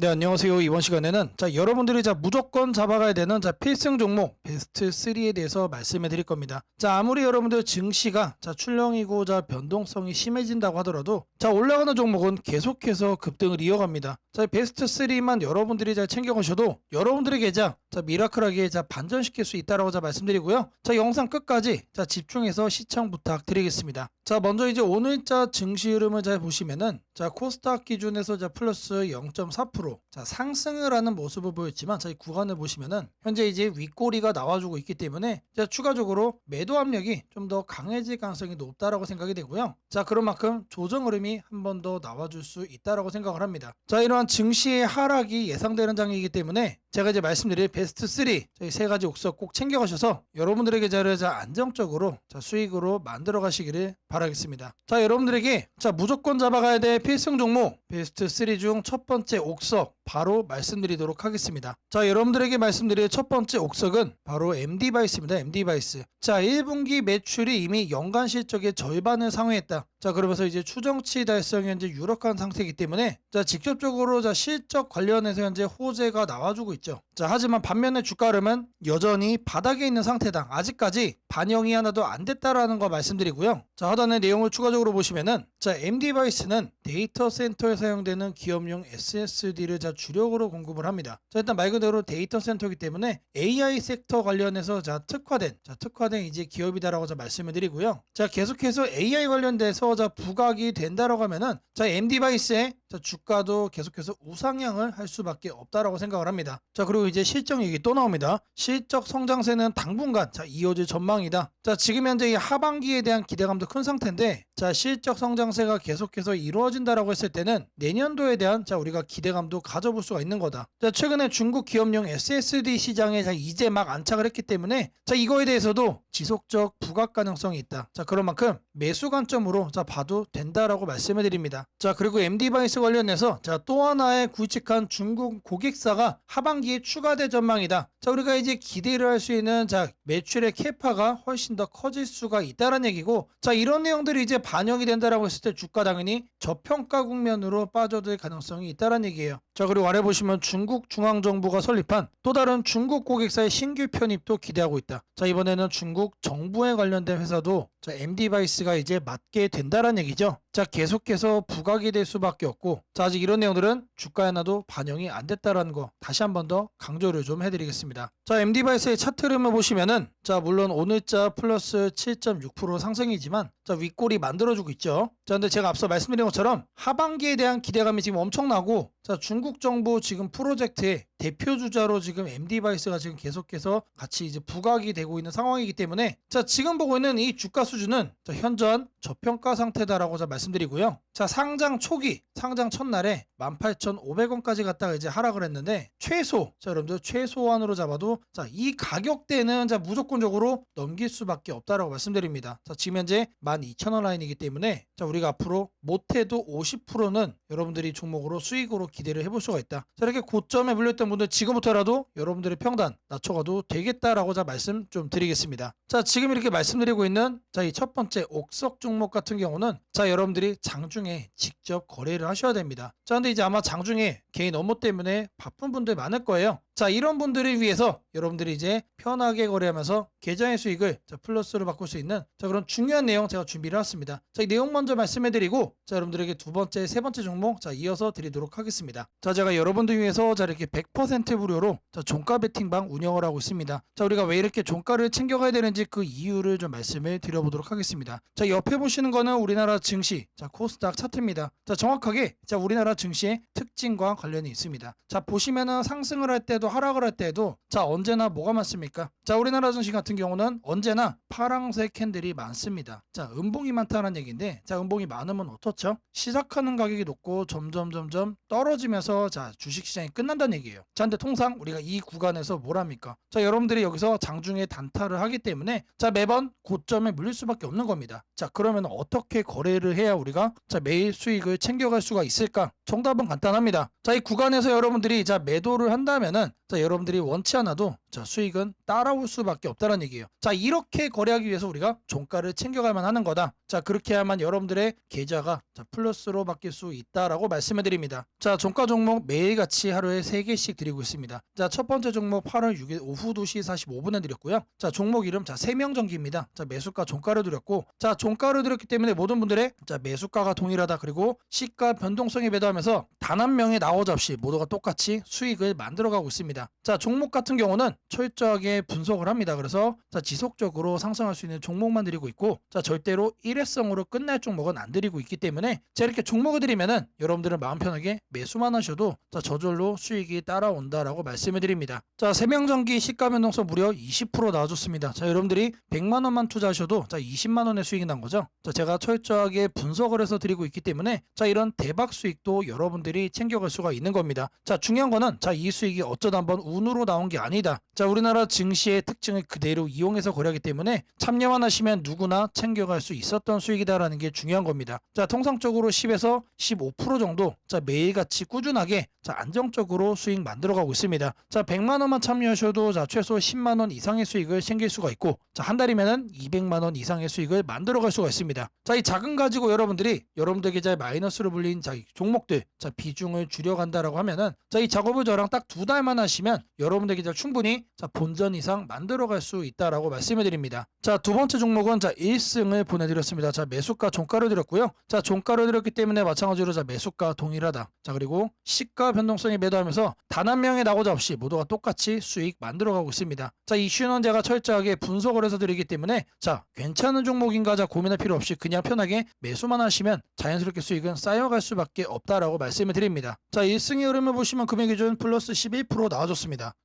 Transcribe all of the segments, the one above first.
네, 안녕하세요. 이번 시간에는 자, 여러분들이 자, 무조건 잡아가야 되는 자, 필승 종목 베스트 3에 대해서 말씀해 드릴 겁니다. 자, 아무리 여러분들 증시가 자, 출렁이고 자, 변동성이 심해진다고 하더라도 자, 올라가는 종목은 계속해서 급등을 이어갑니다. 자, 베스트 3만 여러분들이 잘 챙겨 가셔도 여러분들에게 자, 자, 미라클하게 자, 반전시킬 수 있다라고 자, 말씀드리고요. 자, 영상 끝까지 자, 집중해서 시청 부탁드리겠습니다. 자, 먼저 이제 오늘자 증시 흐름을 잘 보시면은 자, 코스닥 기준에서 자, 플러스 0.4% 자, 상승을 하는 모습을 보였지만 자, 이 구간을 보시면은 현재 이제 윗꼬리가 나와주고 있기 때문에 자, 추가적으로 매도 압력이 좀 더 강해질 가능성이 높다라고 생각이 되고요. 자, 그런 만큼 조정 흐름이 한 번 더 나와줄 수 있다라고 생각을 합니다. 자, 이러한 증시의 하락이 예상되는 장이기 때문에 제가 이제 말씀드릴 베스트 3 저희 세 가지 옥석 꼭 챙겨가셔서 여러분들에게 자를 자 안정적으로 자 수익으로 만들어 가시기를 바라겠습니다. 자 여러분들에게 자 무조건 잡아가야 될 필승 종목 베스트 3 중 첫 번째 옥석 go. 바로 말씀드리도록 하겠습니다. 자 여러분들에게 말씀드릴 첫 번째 옥석은 바로 MD바이스입니다. MD바이스. 자 1분기 매출이 이미 연간 실적의 절반을 상회했다. 자 그러면서 이제 추정치 달성이 현재 유력한 상태이기 때문에 자 직접적으로 자 실적 관련해서 현재 호재가 나와주고 있죠. 자 하지만 반면에 주가 흐름은 여전히 바닥에 있는 상태다. 아직까지 반영이 하나도 안 됐다라는 거 말씀드리고요. 자 하단의 내용을 추가적으로 보시면은 자 MD바이스는 데이터 센터에 사용되는 기업용 SSD를 자 주력으로 공급을 합니다. 자 일단 말 그대로 데이터 센터이기 때문에 AI 섹터 관련해서 자 특화된 자 특화된 이제 기업이다라고 자 말씀을 드리고요. 자 계속해서 AI 관련돼서 자 부각이 된다라고 하면은 자 MD바이스의 자 주가도 계속해서 우상향을 할 수밖에 없다라고 생각을 합니다. 자 그리고 이제 실적 얘기 또 나옵니다. 실적 성장세는 당분간 자 이어질 전망이다. 자 지금 현재 이 하반기에 대한 기대감도 큰 상태인데 자 실적 성장세가 계속해서 이루어진다라고 했을 때는 내년도에 대한 자 우리가 기대감도 가져 볼 수가 있는 거다. 자 최근에 중국 기업용 SSD 시장에 자 이제 막 안착을 했기 때문에 자 이거에 대해서도 지속적 부각 가능성이 있다. 자 그런 만큼 매수 관점으로 자 봐도 된다라고 말씀을 드립니다. 자 그리고 MD 바이스 관련해서 자 또 하나의 굵직한 중국 고객사가 하반기에 추가될 전망이다. 자 우리가 이제 기대를 할 수 있는 자 매출의 캐파가 훨씬 더 커질 수가 있다는 얘기고 자 이런 내용들이 이제 반영이 된다라고 했을 때 주가 당연히 저평가 국면으로 빠져들 가능성이 있다는 얘기예요. 자 그리고 아래 보시면 중국 중앙정부가 설립한 또 다른 중국 고객사의 신규 편입도 기대하고 있다. 자 이번에는 중국 정부에 관련된 회사도 자 MD바이스가 이제 맡게 된다는 얘기죠. 자 계속해서 부각이 될 수밖에 없고 자 아직 이런 내용들은 주가에 하나도 반영이 안 됐다라는 거 다시 한 번 더 강조를 좀 해드리겠습니다. 자 MD바이스의 차트 흐름을 보시면은 자 물론 오늘자 플러스 7.6% 상승이지만 자 윗골이 만들어주고 있죠. 자 근데 제가 앞서 말씀드린 것처럼 하반기에 대한 기대감이 지금 엄청나고 자 중국 정부 지금 프로젝트의 대표 주자로 지금 MD바이스가 지금 계속해서 같이 이제 부각이 되고 있는 상황이기 때문에 자 지금 보고 있는 이 주가 수준은 자 현저한 저평가 상태다라고 자 말씀드리고요. 자 상장 초기 상장 첫날에 18,500원까지 갔다가 이제 하락을 했는데 최소 자 여러분들 최소한으로 잡아도 자이 가격대는 자 무조건적으로 넘길 수밖에 없다라고 말씀드립니다. 자 지금 현재 12,000원 라인이기 때문에 자 우리가 앞으로 못해도 50%는 여러분들이 종목으로 수익으로 기대를 해볼 수가 있다. 자 이렇게 고점에 물렸던 분들 지금부터라도 여러분들의 평단 낮춰가도 되겠다라고 자 말씀 좀 드리겠습니다. 자 지금 이렇게 말씀드리고 있는 자 이 첫 번째 옥석 종목 같은 경우는 자 여러분들이 장중에 직접 거래를 하셔야 됩니다. 자 근데 이제 아마 장중에 개인 업무 때문에 바쁜 분들 많을 거예요. 자 이런 분들을 위해서 여러분들이 이제 편하게 거래하면서 계좌의 수익을 자 플러스로 바꿀 수 있는 자 그런 중요한 내용 제가 준비를 해왔습니다. 자 이 내용 먼저 말씀해드리고 자 여러분들에게 두 번째 세 번째 종목 자 이어서 드리도록 하겠습니다. 자 제가 여러분들 위해서 자 이렇게 100% 무료로 자 종가 베팅방 운영을 하고 있습니다. 자 우리가 왜 이렇게 종가를 챙겨가야 되는지 그 이유를 좀 말씀을 드려보도록 하겠습니다. 자 옆에 보시는 거는 우리나라 증시 자 코스닥 차트입니다. 자 정확하게 자 우리나라 증시의 특징과 관련이 있습니다. 자 보시면은 상승을 할 때도 하락을 할 때도 자 언제나 뭐가 많습니까? 자 우리나라 증시 같은 경우는 언제나 파랑색 캔들이 많습니다. 자 음봉이 많다는 얘기인데 자 음봉이 많으면 어떻죠? 시작하는 가격이 높고 점점 점점 떨어지면서 자 주식 시장이 끝난다는 얘기예요. 자 근데 통상 우리가 이 구간에서 뭘 합니까? 자 여러분들이 여기서 장중에 단타를 하기 때문에 자 매번 고점에 물릴 수밖에 없는 겁니다. 자 그러면 어떻게 거래를 해야 우리가 자 매일 수익을 챙겨갈 수가 있을까? 정답은 간단합니다. 자 이 구간에서 여러분들이 자 매도를 한다면은 자 여러분들이 원치 않아도 자 수익은 따라올 수밖에 없다는 얘기예요. 자 이렇게 거래하기 위해서 우리가 종가를 챙겨갈만 하는 거다. 자 그렇게 해야만 여러분들의 계좌가 자 플러스로 바뀔 수 있다라고 말씀해 드립니다. 자 종가 종목 매일같이 하루에 3개씩 드리고 있습니다. 자 첫 번째 종목 8월 6일 오후 2시 45분에 드렸고요. 자 종목 이름 자 세명전기입니다. 자 매수가 종가를 드렸고 자 종가를 드렸기 때문에 모든 분들의 자 매수가가 동일하다 그리고 시가 변동성이 배도하면서 단 한 명의 없이 모두가 똑같이 수익을 만들어 가고 있습니다. 자 종목 같은 경우는 철저하게 분석을 합니다. 그래서 자 지속적으로 상승할 수 있는 종목만 드리고 있고 자 절대로 일회성으로 끝날 종목은 안 드리고 있기 때문에 제가 이렇게 종목을 드리면은 여러분들은 마음 편하게 매수만 하셔도 자 저절로 수익이 따라온다라고 말씀을 드립니다. 자 세명전기 시가 변동성 무려 20% 나와줬습니다. 자 여러분들이 100만 원만 투자하셔도 자 20만 원의 수익이 난 거죠. 자 제가 철저하게 분석을 해서 드리고 있기 때문에 자 이런 대박 수익도 여러분들이 챙겨갈 수가 있는 겁니다. 자 중요한 거는 자 이 수익이 어쩌다 한번 운으로 나온 게 아니다. 자 우리나라 증시의 특징을 그대로 이용해서 거래하기 때문에 참여만 하시면 누구나 챙겨갈 수 있었던 수익이다라는 게 중요한 겁니다. 자 통상적으로 10에서 15% 정도 자 매일같이 꾸준하게 자 안정적으로 수익 만들어 가고 있습니다. 자 100만 원만 참여하셔도 자 최소 10만 원 이상의 수익을 챙길 수가 있고 자 한 달이면은 200만 원 이상의 수익을 만들어 갈 수가 있습니다. 자 이 자금 가지고 여러분들이 여러분들 계좌에 마이너스로 불린 자이 종목들 자 비중을 줄여 간다라고 하면은 자 이 작업을 저랑 딱 두 달만 하시 면 여러분들 계좌 충분히 자 본전 이상 만들어갈 수 있다라고 말씀을 드립니다. 자 두 번째 종목은 자 1승을 보내드렸습니다. 자 매수가 종가를 드렸고요. 자 종가를 드렸기 때문에 마찬가지로 자 매수가 동일하다. 자 그리고 시가 변동성이 매도하면서 단 한 명의 나고자 없이 모두가 똑같이 수익 만들어가고 있습니다. 자 이슈는 제가 철저하게 분석을 해서 드리기 때문에 자 괜찮은 종목인가 자 고민할 필요 없이 그냥 편하게 매수만 하시면 자연스럽게 수익은 쌓여갈 수밖에 없다라고 말씀을 드립니다. 자 1승의 흐름을 보시면 금액 기준 플러스 11% 나와줬습니다.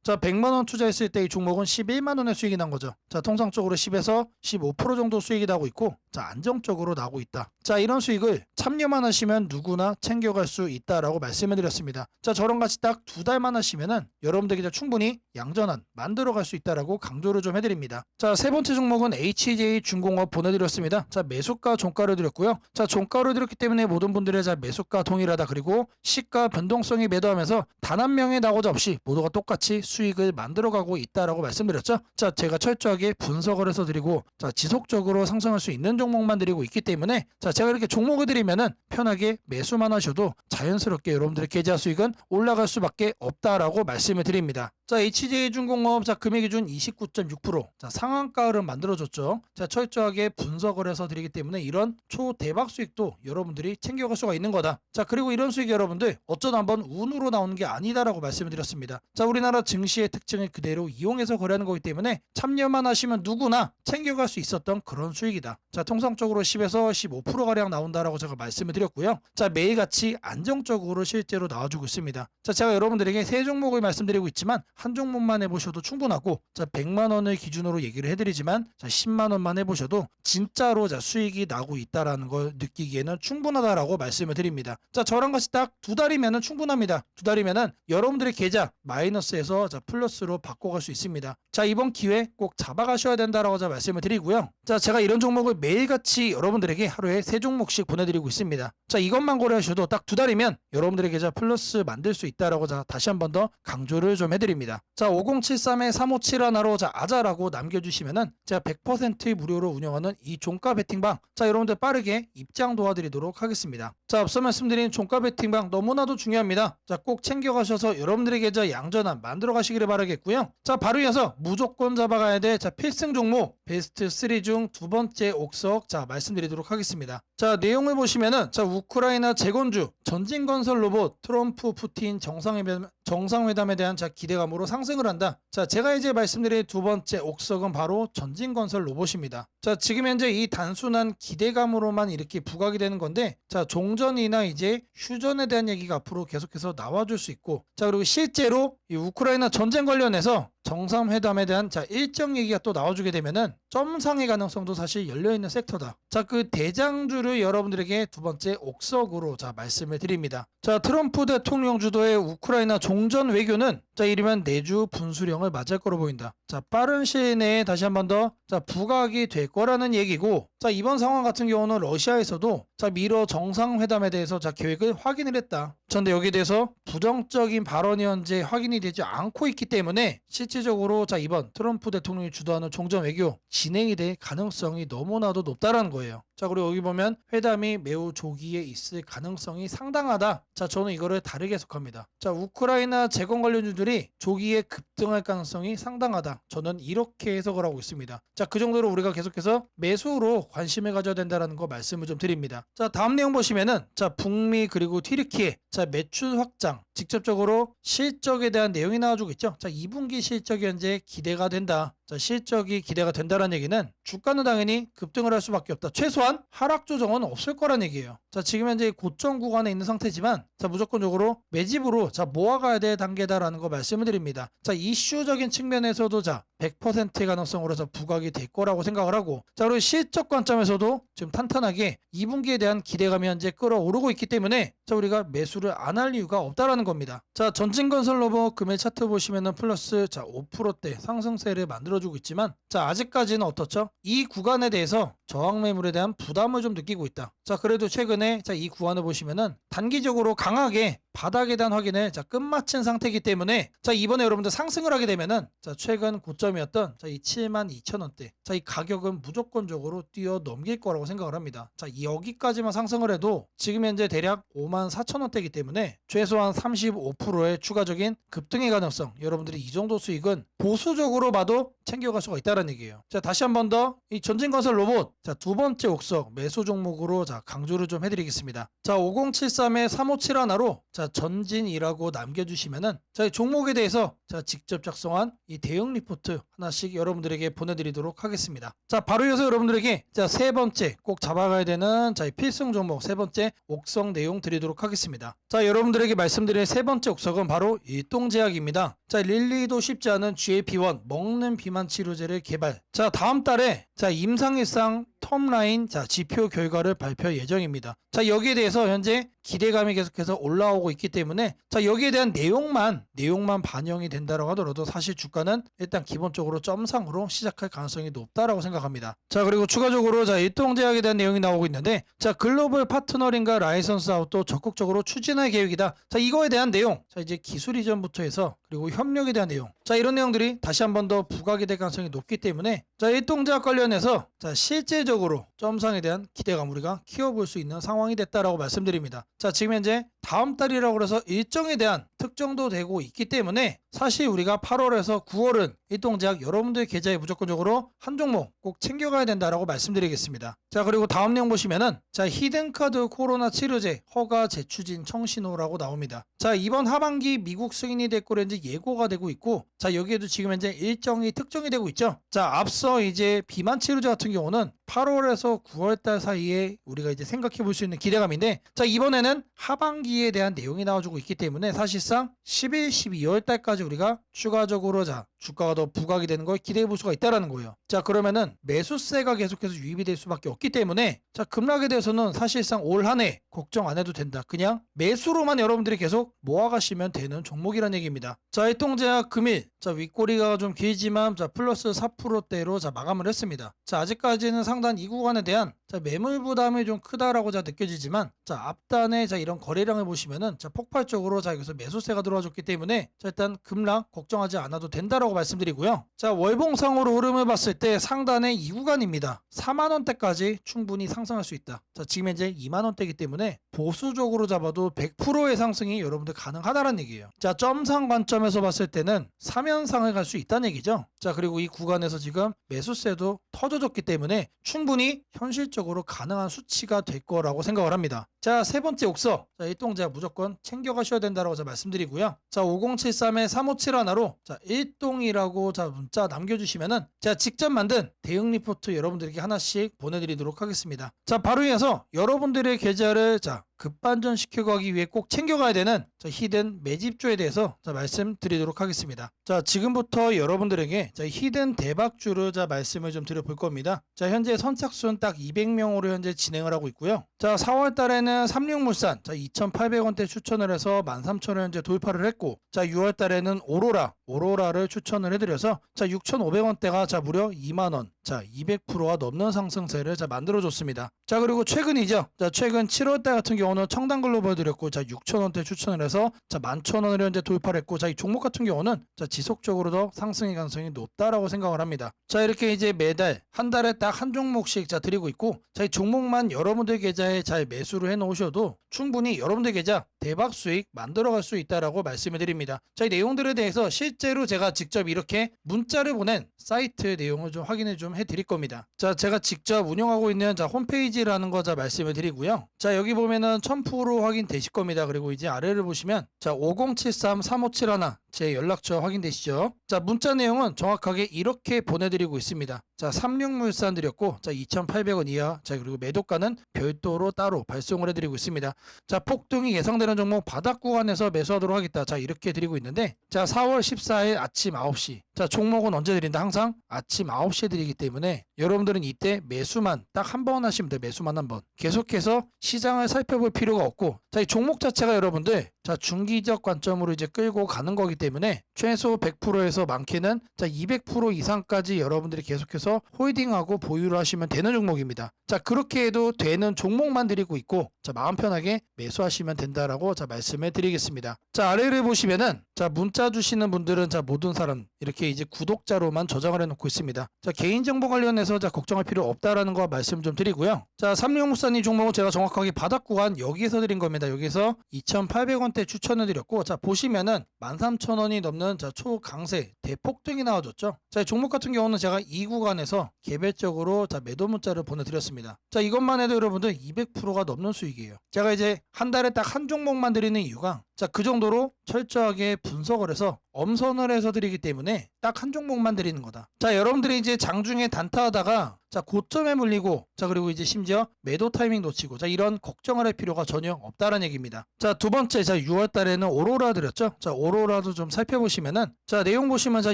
자 100만 원 투자했을 때 이 종목은 11만 원의 수익이 난 거죠. 자 통상적으로 10에서 15% 정도 수익이 나고 있고 자 안정적으로 나고 있다. 자 이런 수익을 참여만 하시면 누구나 챙겨갈 수 있다라고 말씀을 드렸습니다. 자 저랑 같이 딱 두 달만 하시면은 여러분들 계좌 충분히 양전환 만들어 갈 수 있다라고 강조를 좀 해드립니다. 자 세 번째 종목은 HJ 중공업 보내드렸습니다. 자 매수가 종가를 드렸고요. 자 종가를 드렸기 때문에 모든 분들의 자 매수가 동일하다 그리고 시가 변동성이 매도하면서 단 한 명의 나고자 없이 모두 가 똑같이 수익을 만들어가고 있다라고 말씀드렸죠. 자 제가 철저하게 분석을 해서 드리고 자 지속적으로 상승할 수 있는 종목만 드리고 있기 때문에 자 제가 이렇게 종목을 드리면은 편하게 매수만 하셔도 자연스럽게 여러분들의 계좌 수익은 올라갈 수밖에 없다라고 말씀을 드립니다. 자 HJ 중공업 자 금액 기준 29.6%자 상한가 흐름 만들어 줬죠. 자 철저하게 분석을 해서 드리기 때문에 이런 초대박 수익도 여러분들이 챙겨갈 수가 있는 거다. 자 그리고 이런 수익 여러분들 어쩌다 한번 운으로 나오는 게 아니다라고 말씀을 드렸습니다. 자 우리나라 증시의 특징을 그대로 이용해서 거래하는 거기 때문에 참여만 하시면 누구나 챙겨갈 수 있었던 그런 수익이다. 자 통상적으로 10에서 15% 가량 나온다라고 제가 말씀을 드렸고요. 자 매일같이 안정적으로 실제로 나와주고 있습니다. 자 제가 여러분들에게 세 종목을 말씀드리고 있지만 한 종목만 해보셔도 충분하고 자 100만 원을 기준으로 얘기를 해드리지만 자 10만 원만 해보셔도 진짜로 자 수익이 나고 있다라는 걸 느끼기에는 충분하다라고 말씀을 드립니다. 자 저랑 같이 딱 두 달이면은 충분합니다. 두 달이면은 여러분들의 계좌 마이너스에서 자 플러스로 바꿔갈 수 있습니다. 자 이번 기회 꼭 잡아가셔야 된다라고 자 말씀을 드리고요. 자 제가 이런 종목을 매일같이 여러분들에게 하루에 세 종목씩 보내드리고 있습니다. 자 이것만 고려하셔도 딱 두 달이면 여러분들의 계좌 플러스 만들 수 있다라고 자 다시 한 번 더 강조를 좀 해드립니다. 자 5073에 3571로 자 아자라고 남겨주시면은 제가 100% 무료로 운영하는 이 종가 베팅방 자 여러분들 빠르게 입장 도와드리도록 하겠습니다. 자 앞서 말씀드린 종가 베팅방 너무나도 중요합니다. 자 꼭 챙겨가셔서 여러분들의 계좌 양 전환 만들어 가시기를 바라겠고요. 자 바로 이어서 무조건 잡아가야 될 자 필승 종목 베스트 3 중 두 번째 옥석 자 말씀드리도록 하겠습니다. 자 내용을 보시면은 자 우크라이나 재건주 전진 건설 로봇 트럼프 푸틴 정상회담 정상회담에 대한 자 기대감으로 상승을 한다. 자 제가 이제 말씀드릴 두 번째 옥석은 바로 전진건설 로봇입니다. 자 지금 현재 이 단순한 기대감으로만 이렇게 부각이 되는 건데 자 종전이나 이제 휴전에 대한 얘기가 앞으로 계속해서 나와줄 수 있고 자 그리고 실제로 이 우크라이나 전쟁 관련해서 정상회담에 대한 자 일정 얘기가 또 나와주게 되면은 점상의 가능성도 사실 열려 있는 섹터다. 자 그 대장주를 여러분들에게 두 번째 옥석으로 자 말씀을 드립니다. 자 트럼프 대통령 주도의 우크라이나 종전 외교는 자, 이르면 내주 분수령을 맞을 거로 보인다. 자, 빠른 시일 내에 다시 한 번 더, 자, 부각이 될 거라는 얘기고, 자, 이번 상황 같은 경우는 러시아에서도, 자, 미러 정상회담에 대해서, 자, 계획을 확인을 했다. 그런데 여기에 대해서 부정적인 발언이 현재 확인이 되지 않고 있기 때문에, 실질적으로, 자, 이번 트럼프 대통령이 주도하는 종전 외교 진행이 될 가능성이 너무나도 높다라는 거예요. 자, 그리고 여기 보면 회담이 매우 조기에 있을 가능성이 상당하다. 자, 저는 이거를 다르게 해석합니다. 자, 우크라이나 재건 관련 주들 이 조기에 급등할 가능성이 상당하다. 저는 이렇게 해석을 하고 있습니다. 자, 그 정도로 우리가 계속해서 매수로 관심을 가져야 된다는 거 말씀을 좀 드립니다. 자, 다음 내용 보시면은 자, 북미 그리고 튀르키예 자, 매출 확장 직접적으로 실적에 대한 내용이 나와주고 있죠. 자, 2분기 실적이 현재 기대가 된다. 자, 실적이 기대가 된다는 얘기는 주가는 당연히 급등을 할 수밖에 없다. 최소한 하락 조정은 없을 거란 얘기예요. 자, 지금 현재 고점 구간에 있는 상태지만 자, 무조건적으로 매집으로 자, 모아가야 될 단계다라는 거 말씀을 드립니다. 자, 이슈적인 측면에서도 자, 100%의 가능성으로 자, 부각이 될 거라고 생각을 하고 자, 그리고 실적 관점에서도 지금 탄탄하게 2분기에 대한 기대감이 현재 끌어오르고 있기 때문에 자, 우리가 매수를 안 할 이유가 없다라는 겁니다. 자, 전진건설 로버 금일 차트 보시면은 플러스 자, 5%대 상승세를 만들어주고 있지만 자, 아직까지는 어떻죠? 이 구간에 대해서 저항 매물에 대한 부담을 좀 느끼고 있다. 자, 그래도 최근에 자, 이 구간을 보시면은 단기적으로 강하게 바닥에 대한 확인을 자, 끝마친 상태이기 때문에 자, 이번에 여러분들 상승을 하게 되면은 자, 최근 고점 이었던 자, 이 7만 2천 원대. 자, 이 가격은 무조건적으로 뛰어 넘길 거라고 생각을 합니다. 자, 여기까지만 상승을 해도 지금 현재 대략 5만 4천 원대이기 때문에 최소한 35%의 추가적인 급등의 가능성. 여러분들이 이 정도 수익은 보수적으로 봐도 챙겨갈 수가 있다는 얘기예요. 자, 다시 한 번 더 이 전진건설 로봇 자, 두 번째 옥석 매수 종목으로 자, 강조를 좀 해드리겠습니다. 자, 5073에 357 하나로 자, 전진이라고 남겨주시면은 자, 이 종목에 대해서 자, 직접 작성한 이 대응 리포트 하나씩 여러분들에게 보내드리도록 하겠습니다. 자, 바로 이어서 여러분들에게 자, 세 번째 꼭 잡아가야 되는 자, 이 필승 종목 세 번째 옥석 내용 드리도록 하겠습니다. 자, 여러분들에게 말씀드릴 세 번째 옥석은 바로 일동제약입니다. 자, 릴리도 쉽지 않은 GLP-1 먹는 비만 치료제를 개발. 자, 다음 달에 자, 임상일상 텀라인 자, 지표 결과를 발표 예정입니다. 자, 여기에 대해서 현재 기대감이 계속해서 올라오고 있기 때문에 자, 여기에 대한 내용만 내용만 반영이 된다라고 하더라도 사실 주가는 일단 기본적으로 점상으로 시작할 가능성이 높다라고 생각합니다. 자, 그리고 추가적으로 자, 일동제약에 대한 내용이 나오고 있는데 자, 글로벌 파트너링과 라이선스 아웃도 적극적으로 추진할 계획이다. 자, 이거에 대한 내용. 자, 이제 기술 이전부터 해서 그리고 협력에 대한 내용. 자, 이런 내용들이 다시 한 번 더 부각이 될 가능성이 높기 때문에 자, 일동제약 관련해서 자, 실제적으로 점상에 대한 기대감 우리가 키워볼 수 있는 상황이 됐다라고 말씀드립니다. 자, 지금 현재 다음 달이라고 해서 일정에 대한 특정도 되고 있기 때문에 사실 우리가 8월에서 9월은 일동제약 여러분들 계좌에 무조건적으로 한 종목 꼭 챙겨가야 된다라고 말씀드리겠습니다. 자 그리고 다음 내용 보시면은 자 히든카드 코로나 치료제 허가 재추진 청신호라고 나옵니다. 자 이번 하반기 미국 승인이 될 이제 예고가 되고 있고 자 여기에도 지금 현재 일정이 특정이 되고 있죠. 자 앞서 이제 비만 치료제 같은 경우는 8월에서 9월달 사이에 우리가 이제 생각해 볼 수 있는 기대감인데 자 이번에는 하반기에 대한 내용이 나와주고 있기 때문에 사실상 11, 12월 달까지 우리가 추가적으로 자 주가가 더 부각이 되는 걸 기대해 볼 수가 있다라는 거예요. 자 그러면은 매수세가 계속해서 유입이 될 수밖에 없기 때문에 자 급락에 대해서는 사실상 올 한 해 걱정 안 해도 된다. 그냥 매수로만 여러분들이 계속 모아가시면 되는 종목이라는 얘기입니다. 자 일동제약 금일 자 윗꼬리가 좀 길지만 자 플러스 4%대로 자 마감을 했습니다. 자 아직까지는 상단 이 구간에 대한 자 매물 부담이 좀 크다라고 자 느껴지지만 자 앞단에 자 이런 거래량을 보시면은 자 폭발적으로 자 여기서 매수 세가 들어와줬기 때문에 자 일단 급락 걱정하지 않아도 된다라고 말씀드리고요. 자 월봉상으로 흐름을 봤을 때 상단의 이 구간입니다. 4만 원대까지 충분히 상승할 수 있다. 자 지금 현재 2만 원대이기 때문에 보수적으로 잡아도 100%의 상승이 여러분들 가능하다는 얘기예요. 자 점상 관점에서 봤을 때는 3연상을 갈 수 있다는 얘기죠. 자 그리고 이 구간에서 지금 매수세도 터져졌기 때문에 충분히 현실적으로 가능한 수치가 될 거라고 생각을 합니다. 자 세 번째 옥석 자 일동제약 무조건 챙겨가셔야 된다라고 자 말씀 드리고요. 자 5073에 357 하나로 자 일동이라고 자 문자 남겨주시면은 제가 직접 만든 대응 리포트 여러분들에게 하나씩 보내드리도록 하겠습니다. 자 바로 이어서 여러분들의 계좌를 자 급반전 시켜가기 위해 꼭 챙겨가야 되는 자, 히든 매집주에 대해서 자, 말씀드리도록 하겠습니다. 자, 지금부터 여러분들에게 자, 히든 대박주를 자, 말씀을 좀 드려볼 겁니다. 자, 현재 선착순 딱 200명으로 현재 진행을 하고 있고요. 자, 4월 달에는 삼육물산 자, 2,800원대 추천을 해서 13,000원 현재 돌파를 했고, 자, 6월 달에는 오로라, 오로라를 추천을 해드려서 자, 6,500원대가 자, 무려 2만 원, 자, 200%가 넘는 상승세를 자, 만들어줬습니다. 자, 그리고 최근이죠. 자, 최근 7월 달 같은 경우 는 청단 글로벌 드렸고, 자, 6,000원대 추천을 해서 자, 11,000원을 현재 돌파를 했고, 자, 이 종목 같은 경우는 자, 지속적으로 더 상승의 가능성이 높다라고 생각을 합니다. 자, 이렇게 이제 매달 한 달에 딱 한 종목씩 자, 드리고 있고, 자, 이 종목만 여러분들 계좌에 잘 매수를 해 놓으셔도 충분히 여러분들 계좌 대박 수익 만들어 갈 수 있다라고 말씀을 드립니다. 자, 이 내용들에 대해서 실제로 제가 직접 이렇게 문자를 보낸 사이트 내용을 좀 확인을 좀 해 드릴 겁니다. 자, 제가 직접 운영하고 있는 자 홈페이지라는 거자 말씀을 드리고요. 자, 여기 보면은 1000% 확인되실 겁니다. 그리고 이제 아래를 보시면 자 5073-3571제 연락처 확인되시죠? 자, 문자 내용은 정확하게 이렇게 보내드리고 있습니다. 자, 36물산 드렸고, 자, 2,800원 이하, 자, 그리고 매도가는 별도로 따로 발송을 해드리고 있습니다. 자, 폭등이 예상되는 종목 바닥 구간에서 매수하도록 하겠다. 자, 이렇게 드리고 있는데, 자, 4월 14일 아침 9시. 자, 종목은 언제 드린다? 항상 아침 9시에 드리기 때문에 여러분들은 이때 매수만 딱 한 번 하시면 돼요. 매수만 한 번. 계속해서 시장을 살펴볼 필요가 없고, 자, 이 종목 자체가 여러분들, 자, 중기적 관점으로 이제 끌고 가는 거기 때문에 최소 100%에서 많게는 자, 200% 이상까지 여러분들이 계속해서 홀딩하고 보유를 하시면 되는 종목입니다. 자, 그렇게 해도 되는 종목만 드리고 있고, 자, 마음 편하게 매수하시면 된다라고 자, 말씀을 드리겠습니다. 자, 아래를 보시면은 자, 문자 주시는 분들은 자, 모든 사람 이렇게 이제 구독자로만 저장을 해 놓고 있습니다. 자, 개인 정보 관련해서 자, 걱정할 필요 없다라는 거 말씀 좀 드리고요. 자, 삼룡무사님 종목은 제가 정확하게 바닥 구간 여기에서 드린 겁니다. 여기서 2,800원대 추천을 드렸고, 자, 보시면은 13,000원이 넘는 자, 초강세 대폭등이 나와줬죠. 자, 이 종목 같은 경우는 제가 이 구간에서 개별적으로 자, 매도 문자를 보내드렸습니다. 자, 이것만 해도 여러분들 200%가 넘는 수익이에요. 제가 이제 한 달에 딱 한 종목만 드리는 이유가 자, 그 정도로 철저하게 분석을 해서 엄선을 해서 드리기 때문에 딱 한 종목만 드리는 거다. 자, 여러분들이 이제 장중에 단타하다가 자, 고점에 물리고 자, 그리고 이제 심지어 매도 타이밍 놓치고 자, 이런 걱정을 할 필요가 전혀 없다는 얘기입니다. 자, 두 번째 자, 6월 달에는 오로라 드렸죠. 자, 오로라도 좀 살펴보시면은 자, 내용 보시면 자,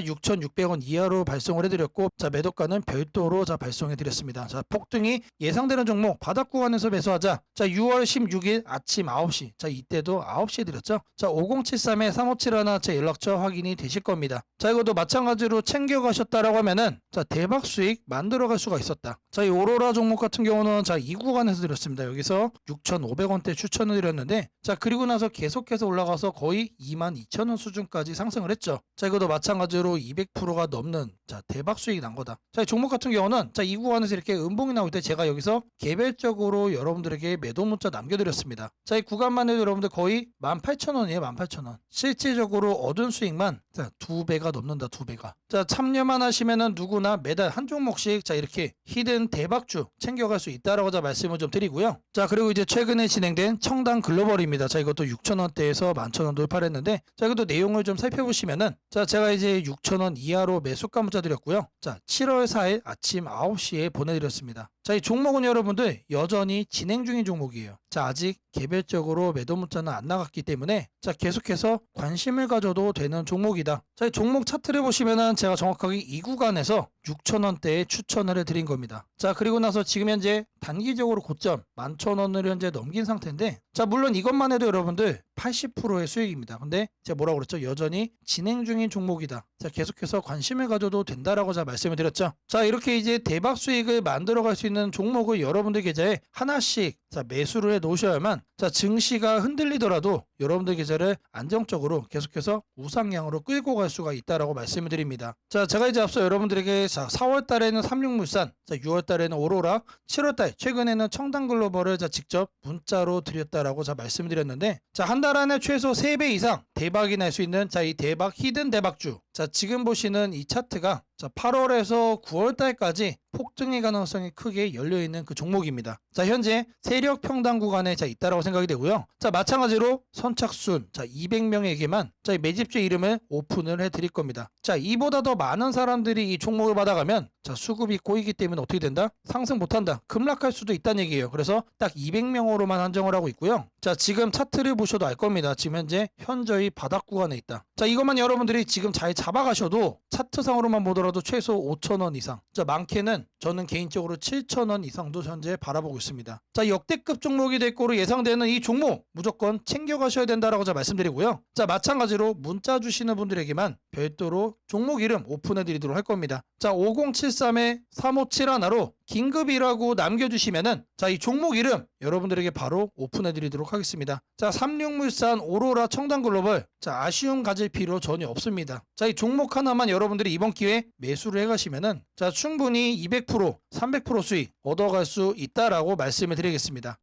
6,600원 이하로 발송을 해 드렸고 자, 매도가는 별도로 자, 발송해 드렸습니다. 자, 폭등이 예상되는 종목 바닥 구간에서 매수하자. 자, 6월 16일 아침 9시. 자, 이때도 9시에 드렸죠. 자, 5073에 3571제 연락처 확인 이 되실 겁니다. 자, 이것도 마찬가지로 챙겨 가셨다라고 하면은 자, 대박 수익 만들어 갈 수가 있었다. 자, 이 오로라 종목 같은 경우는 자, 이 구간에서 드렸습니다. 여기서 6,500원대 추천을 드렸는데 자, 그리고 나서 계속해서 올라가서 거의 22,000원 수준까지 상승을 했죠. 자, 이것도 마찬가지로 200%가 넘는 자, 대박 수익이 난 거다. 자, 이 종목 같은 경우는 자, 이 구간에서 이렇게 음봉이 나올 때 제가 여기서 개별적으로 여러분들에게 매도 문자 남겨드렸습니다. 자, 이 구간만 해도 여러분들 거의 18,000원이에요. 18,000원. 실질적으로 얻은 수익만 자, 두 배가 넘는다. 두 배가. 자, 참여만 하시면은 누구나 매달 한 종목씩 자, 이렇게 히든 대박주 챙겨갈 수 있다라고 자 말씀을 좀 드리고요. 자, 그리고 이제 최근에 진행된 청당 글로벌입니다. 자, 이것도 6,000원대에서 11,000원 돌파를 했는데 자, 이것도 내용을 좀 살펴보시면은 자, 제가 이제 6,000원 이하로 매수가 문자 드렸고요. 자, 7월 4일 아침 9시에 보내드렸습니다. 자, 이 종목은 여러분들 여전히 진행 중인 종목이에요. 자, 아직 개별적으로 매도 문자는 안 나갔기 때문에 자, 계속해서 관심을 가져도 되는 종목이다. 자, 이 종목 차트를 보시면은 제가 정확하게 이 구간에서 6,000원대에 추천을 해드린 겁니다. 자, 그리고 나서 지금 현재 단기적으로 고점 11,000원을 현재 넘긴 상태인데 자, 물론 이것만 해도 여러분들 80%의 수익입니다. 근데 제가 뭐라고 그랬죠? 여전히 진행 중인 종목이다. 자, 계속해서 관심을 가져도 된다라고 제가 말씀을 드렸죠. 자, 이렇게 이제 대박 수익을 만들어 갈 수 있는 종목을 여러분들 계좌에 하나씩 자, 매수를 해 놓으셔야만 자, 증시가 흔들리더라도 여러분들 계좌를 안정적으로 계속해서 우상향으로 끌고 갈 수가 있다라고 말씀을 드립니다. 자, 제가 이제 앞서 여러분들에게 자, 4월 달에는 삼육물산, 자, 6월 달에는 오로라, 7월 달 최근에는 청당 글로벌을 자, 직접 문자로 드렸다라고 자 말씀드렸는데 자, 한 달 안에 최소 3배 이상 대박이 날 수 있는 자, 이 대박 히든 대박주. 자, 지금 보시는 이 차트가 자, 자 8월에서 9월 달까지 폭등의 가능성이 크게 열려 있는 그 종목입니다. 자 현재 세력 평당 구간에 자 있다라고 생각이 되고요. 자 마찬가지로 선착순 자 200명에게만 자이 매집주 이름을 오픈을 해 드릴 겁니다. 자 이보다 더 많은 사람들이 이 종목을 받아가면 자 수급이 꼬이기 때문에 어떻게 된다? 상승 못 한다. 급락할 수도 있다는 얘기예요. 그래서 딱 200명으로만 한정을 하고 있고요. 자 지금 차트를 보셔도 알 겁니다. 지금 현재 현저히 바닥 구간에 있다. 자 이것만 여러분들이 지금 잘 잡아가셔도 차트상으로만 보 더라도 최소 5천원 이상. 자 많게는 저는 개인적으로 7천원 이상도 현재 바라보고 있습니다. 자 역대급 종목이 될 거로 예상되는 이 종목 무조건 챙겨가셔야 된다라고 자 말씀드리고요. 자 마찬가지로 문자 주시는 분들에게만 별도로 종목 이름 오픈해드리도록 할 겁니다. 자 5073에 3571로 긴급이라고 남겨주시면은 자이 종목 이름 여러분들에게 바로 오픈해드리도록 하겠습니다. 자 삼육물산 오로라 청담글로벌 자 아쉬움 가질 필요 전혀 없습니다. 자 이 종목 하나만 여러분들이 이번 기회에 매수를 해가시면은 자 충분히 200% 300% 수익 얻어갈 수 있다라고 말씀을 드리겠습니다.